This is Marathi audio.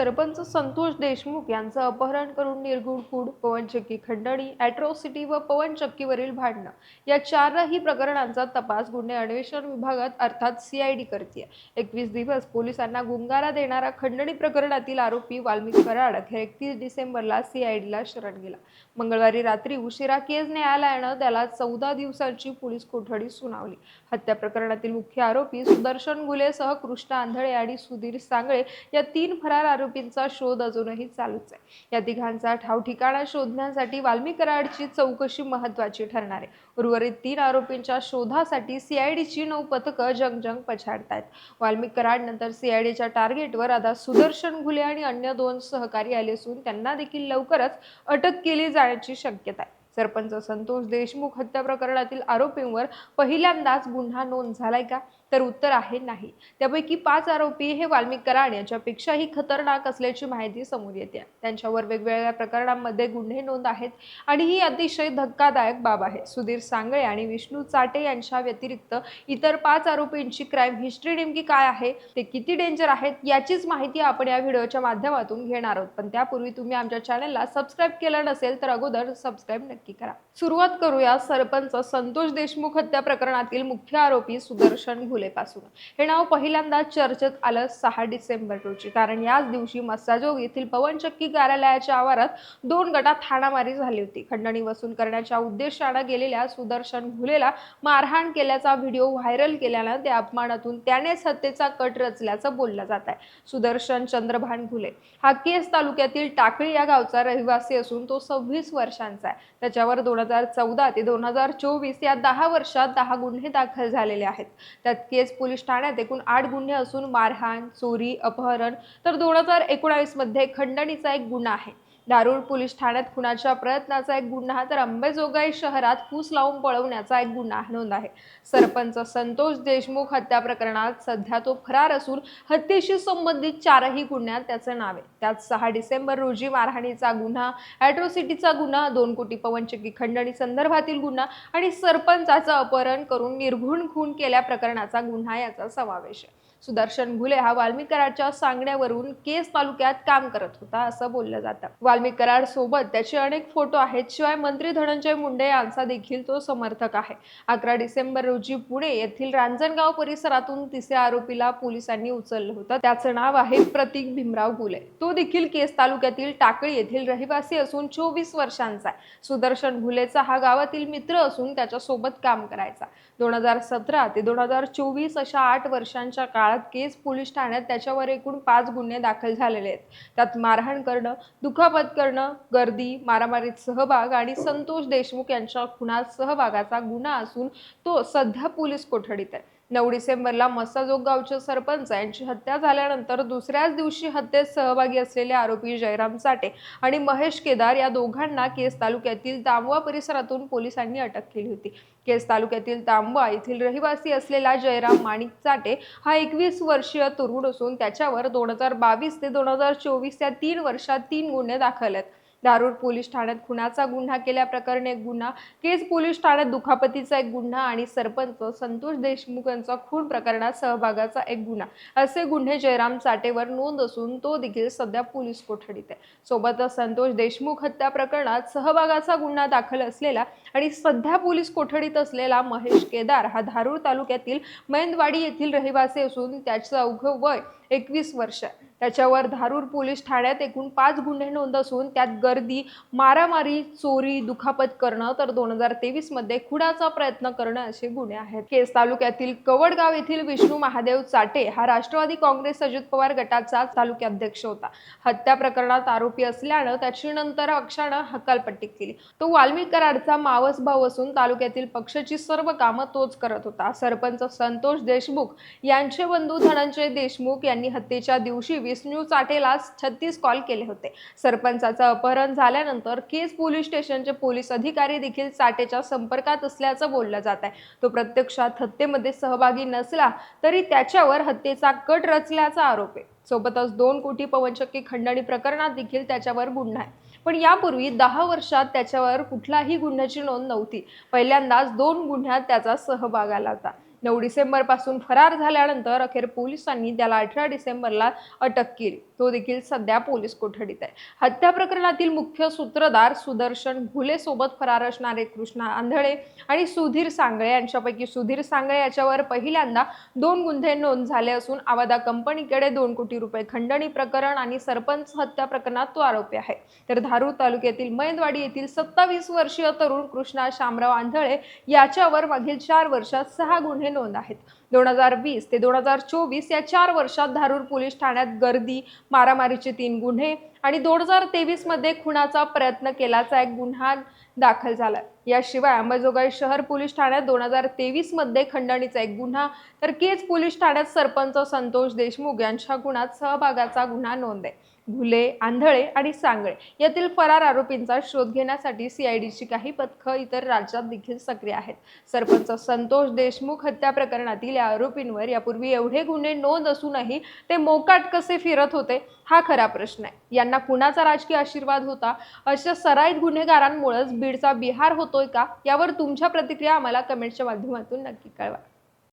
सरपंच संतोष देशमुख यांचं अपहरण करून निर्गुण फूड पवनचक्की खंडणी ॲट्रॉसिटी व पवनचक्कीवरील भांडणं या चारही प्रकरणांचा तपास गुन्हे अन्वेषण विभागात अर्थात सीआयडी करते एकवीस दिवस पोलिसांना गुंगारा देणारा खंडणी प्रकरणातील आरोपी वाल्मिक कराड अखेर एकतीस डिसेंबरला सीआयडीला शरण गेला. मंगळवारी रात्री उशिरा केज न्यायालयानं त्याला चौदा दिवसांची पोलीस कोठडी सुनावली. हत्या प्रकरणातील मुख्य आरोपी सुदर्शन गुलेसह कृष्ण आंधळे आणि सुधीर सांगळे या तीन फरार आरोपी आरोपींचा शोध अजूनही चालूच आहे. या तिघांचा ठावठिकाणा शोधण्यासाठी वाल्मीकराडची चौकशी महत्वाची ठरणार आहे. उर्वरित तीन आरोपींच्या शोधासाठी सीआयडीची नऊ पथकं जंगजंग पछाडतायत. वाल्मिक कराड नंतर सीआयडीच्या टार्गेटवर आता सुदर्शन घुले आणि अन्य दोन सहकारी आले असून त्यांना देखील लवकरच अटक केली जाण्याची शक्यता आहे. सरपंच संतोष देशमुख हत्या प्रकरणातील आरोपींवर पहिल्यांदाच गुन्हा नोंद झालाय का? तर उत्तर आहे नाही. त्यापैकी पाच आरोपी हे वाल्मिक कराड यांच्यापेक्षाही खतरनाक असल्याची माहिती समोर येते. त्यांच्यावर वेगवेगळ्या प्रकरणांमध्ये गुन्हे नोंद आहेत आणि ही अतिशय धक्कादायक बाब आहे. सुधीर सांगळे आणि विष्णू चाटे यांच्या व्यतिरिक्त इतर पाच आरोपींची क्राईम हिस्ट्री नेमकी काय आहे? ते किती डेंजर आहेत? याचीच माहिती आपण या व्हिडिओच्या माध्यमातून घेणार आहोत. पण त्यापूर्वी तुम्ही आमच्या चॅनलला सबस्क्राईब केलं नसेल तर अगोदर सबस्क्राईब नक्की करा. सुरुवात करूया सरपंच संतोष देशमुख हत्या प्रकरणातील मुख्य आरोपी सुदर्शन फुलेपासून. हे नाव पहिल्यांदा चर्चेत आलं सहा डिसेंबर रोजी. कारण याच दिवशी मस्साजोग येथील पवनचक्की कार्यालयाच्या आवारात दोन गटात हाणामारी झाली होती. खंडणी वसूल करण्याच्या उद्देशानं गेलेल्या सुदर्शन घुलेला मारहाण केल्याचा व्हिडिओ व्हायरल केल्यानं त्या अपमानातून त्यानेच हत्येचा कट रचल्याचं बोललं जात आहे. सुदर्शन चंद्रभान घुले हा केस तालुक्यातील टाकळी या गावचा रहिवासी असून तो सव्वीस वर्षांचा आहे. त्याच्यावर दोन हजार चौदा ते दोन हजार चोवीस या दहा वर्षात दहा गुन्हे दाखल झालेले आहेत. त्यात केस पोलीस ठाण्यात एकूण आठ गुन्हे असून मारहाण चोरी अपहरण तर दोन हजार एकोणावीसमध्ये खंडणीचा एक गुन्हा आहे. दारुड पोलीस ठाण्यात खुनाच्या प्रयत्नाचा एक गुन्हा तर अंबेजोगाई शहरात फूस लावून पळवण्याचा एक गुन्हा नोंद आहे. सरपंच संतोष देशमुख हत्या प्रकरणात सध्या तो फरार असून हत्येशी संबंधित चारही गुन्ह्यात त्याचं नाव आहे. त्यात सहा डिसेंबर रोजी मारहाणीचा गुन्हा ॲट्रोसिटीचा गुन्हा दोन कोटी पवनचक्की खंडणी संदर्भातील गुन्हा आणि सरपंचाचं अपहरण करून निर्घुण खून केल्या प्रकरणाचा गुन्हा याचा समावेश आहे. सुदर्शन घुले हा वाल्मिक कराडच्या सांगण्यावरून केस तालुक्यात काम करत होता असं बोललं जातं. वाल्मिक कराड सोबत त्याचे अनेक फोटो आहेत शिवाय मंत्री धनंजय मुंडे यांचा देखील तो समर्थक आहे. अकरा डिसेंबर रोजी पुणे येथील रांजणगाव परिसरातून तिसऱ्या आरोपीला पोलिसांनी उचललं होतं. त्याचं नाव आहे प्रतीक भीमराव घुले. तो देखील केस तालुक्यातील टाकळी येथील रहिवासी असून चोवीस वर्षांचा आहे. सुदर्शन घुलेचा हा गावातील मित्र असून त्याच्यासोबत काम करायचा. दोन हजार सतरा ते दोन हजार चोवीस अशा आठ वर्षांच्या काळात केस पोलीस ठाण्यात त्याच्यावर एकूण पाच गुन्हे दाखल झालेले आहेत. त्यात मारहाण करणं दुखापत करणं गर्दी मारामारीत सहभाग आणि संतोष देशमुख यांच्या खुनात सहभागाचा गुन्हा असून तो सध्या पोलीस कोठडीत आहे. नऊ डिसेंबरला मस्साजोग गावचे सरपंच यांची हत्या झाल्यानंतर दुसऱ्याच दिवशी हत्येत सहभागी असलेले आरोपी जयराम साठे आणि महेश केदार या दोघांना केस तालुक्यातील तांबवा परिसरातून पोलिसांनी अटक केली होती. केस तालुक्यातील तांबवा येथील रहिवासी असलेला जयराम माणिक चाटे हा एकवीस वर्षीय तरुण असून त्याच्यावर दोन हजार बावीस ते दोन हजार चोवीस या तीन वर्षात तीन गुन्हे दाखल आहेत. दारूर पोलीस ठाण्यात खुनाचा गुन्हा केल्याप्रकरणी एक गुन्हा. केज पोलीस ठाण्यात दुखापतीचा एक गुन्हा आणि सरपंच संतोष देशमुख यांचा खून प्रकरणात सहभागाचा एक गुन्हा. असे गुन्हे जयराम चाटेवर नोंद असून तो देखील सध्या पोलीस कोठडीत आहे. सोबतच संतोष देशमुख हत्या प्रकरणात सहभागाचा गुन्हा दाखल असलेला आणि सध्या पोलीस कोठडीत असलेला महेश केदार हा धारूर तालुक्यातील मैंदवाडी येथील रहिवासी असून त्याचं अवघं वय एकवीस वर्ष. त्याच्यावर धारूर पोलीस ठाण्यात एकूण पाच गुन्हे नोंद असून त्यात गर्दी मारामारी चोरी दुखापत करणं तर दोन हजार तेवीसमध्ये खुडाचा प्रयत्न करणं असे गुन्हे आहेत. केस तालुक्यातील कवडगाव येथील विष्णू महादेव चाटे हा राष्ट्रवादी काँग्रेस अजित पवार गटाचा तालुक्याध्यक्ष होता. हत्या प्रकरणात आरोपी असल्यानं त्याची नंतर पक्षानं हकालपट्टी केली. तो वाल्मिक कराडचा मावस भाऊ असून तालुक्यातील पक्षाची सर्व कामं तोच करत होता. सरपंच संतोष देशमुख यांचे बंधू धनंजय देशमुख यांनी हत्येच्या दिवशी विष्णू चाटेला छत्तीस कॉल केले होते. सरपंचाचं अपहरण झाल्यानंतर केस पोलीस स्टेशनचे पोलीस अधिकारी देखील चाटेच्या संपर्कात असल्याचं बोललं जात आहे. तो प्रत्यक्षात हत्येमध्ये सहभागी नसला तरी त्याच्यावर हत्येचा कट रचल्याचा आरोप आहे. सोबतच दोन कोटी पवनचक्की खंडणी प्रकरणात देखील त्याच्यावर गुन्हा आहे. पण यापूर्वी दहा वर्षात त्याच्यावर कुठलाही गुन्ह्याची नोंद नव्हती. पहिल्यांदाच दोन गुन्ह्यात त्याचा सहभाग आला होता. नऊ डिसेंबरपासून फरार झाल्यानंतर अखेर पोलिसांनी त्याला अठरा डिसेंबरला अटक केली. तो देखील सध्या पोलीस कोठडीत आहे. हत्या प्रकरणातील मुख्य सूत्रधार सुदर्शन घुलेसोबत फरार असणारे कृष्णा आंधळे आणि सुधीर सांगळे यांच्यापैकी सुधीर सांगळे याच्यावर पहिल्यांदा दोन गुन्हे नोंद झाले असून आवादा कंपनीकडे दोन कोटी रुपये खंडणी प्रकरण आणि सरपंच हत्या प्रकरणात तो आरोपी आहे. तर धारूर तालुक्यातील मैदवाडी येथील सत्तावीस वर्षीय तरुण कृष्णा शामराव आंधळे याच्यावर मागील चार वर्षात सहा गुन्हे नोंद आहेत. दोन हजार वीस ते दोन हजार चोवीस या चार वर्षात धारूर पोलीस ठाण्यात गर्दी मारामारीचे तीन गुन्हे आणि दोन हजार तेवीसमध्ये खुनाचा प्रयत्न केल्याचा एक गुन्हा दाखल झाला याशिवाय अंबाजोगाई शहर पोलीस ठाण्यात दोन हजार तेवीसमध्ये खंडणीचा एक गुन्हा तर केज पोलीस ठाण्यात सरपंच संतोष देशमुख यांच्या गुन्हात सहभागाचा गुन्हा नोंद आहे. घुले आंधळे आणि सांगळे यातील फरार आरोपींचा शोध घेण्यासाठी सीआयडीची काही पथकं इतर राज्यात देखील सक्रिय आहेत. सरपंच संतोष देशमुख हत्या प्रकरणातील या आरोपींवर यापूर्वी एवढे गुन्हे नोंद असूनही ते मोकाट कसे फिरत होते हा खरा प्रश्न आहे. यांना कुणाचा राजकीय आशीर्वाद होता? अशा सराईत गुन्हेगारांमुळेच बीडचा बिहार होतोय का? यावर तुमच्या प्रतिक्रिया आम्हाला कमेंटच्या माध्यमातून नक्की कळवा.